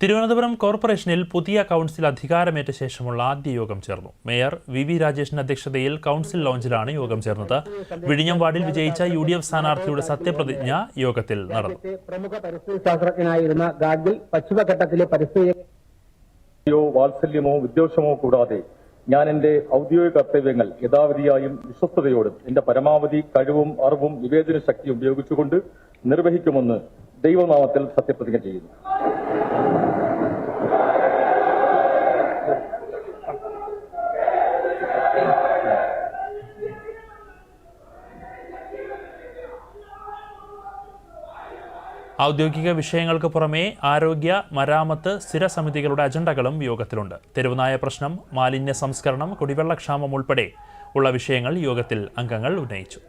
തിരുവനന്തപുരം കോർപ്പറേഷനിൽ പുതിയ കൗൺസിൽ അധികാരമേറ്റ ശേഷമുള്ള ആദ്യ യോഗം ചേർന്നു. മേയർ വി വി രാജേഷിന്റെ അധ്യക്ഷതയിൽ കൗൺസിൽ ലോഞ്ചിലാണ് യോഗം ചേർന്നത്. വിഴിഞ്ഞം വാർഡിൽ വിജയിച്ച യു ഡി എഫ് സ്ഥാനാർത്ഥിയുടെ സത്യപ്രതിജ്ഞ യോഗത്തിൽ നടന്നു. പ്രമുഖ പരിസ്ഥിതി ശാസ്ത്രജ്ഞനായിരുന്ന ഗാഡ്ഗിൽ പശ്ചിമഘട്ടത്തിലെ പരിസ്ഥിതി വാത്സല്യമോ വിദ്വേഷമോ കൂടാതെ ഞാൻ എന്റെ ഔദ്യോഗിക കർത്തവ്യങ്ങൾ യഥാവിധിയായും വിശ്വസ്തയോടും എന്റെ പരമാവധി കഴിവും അറിവും വിവേചന ശക്തിയും ഉപയോഗിച്ചുകൊണ്ട് നിർവഹിക്കുമെന്ന് ദൈവനാമത്തിൽ സത്യപ്രതിജ്ഞ ചെയ്യുന്നു. ഔദ്യോഗിക വിഷയങ്ങൾക്ക് പുറമെ ആരോഗ്യ മരാമത്ത് സ്ഥിര സമിതികളുടെ അജണ്ടകളും യോഗത്തിലുണ്ട്. തെരുവുനായ പ്രശ്നം മാലിന്യ സംസ്കരണം കുടിവെള്ളക്ഷാമം ഉൾപ്പെടെ ഉള്ള വിഷയങ്ങൾ യോഗത്തിൽ അംഗങ്ങൾ ഉന്നയിച്ചു.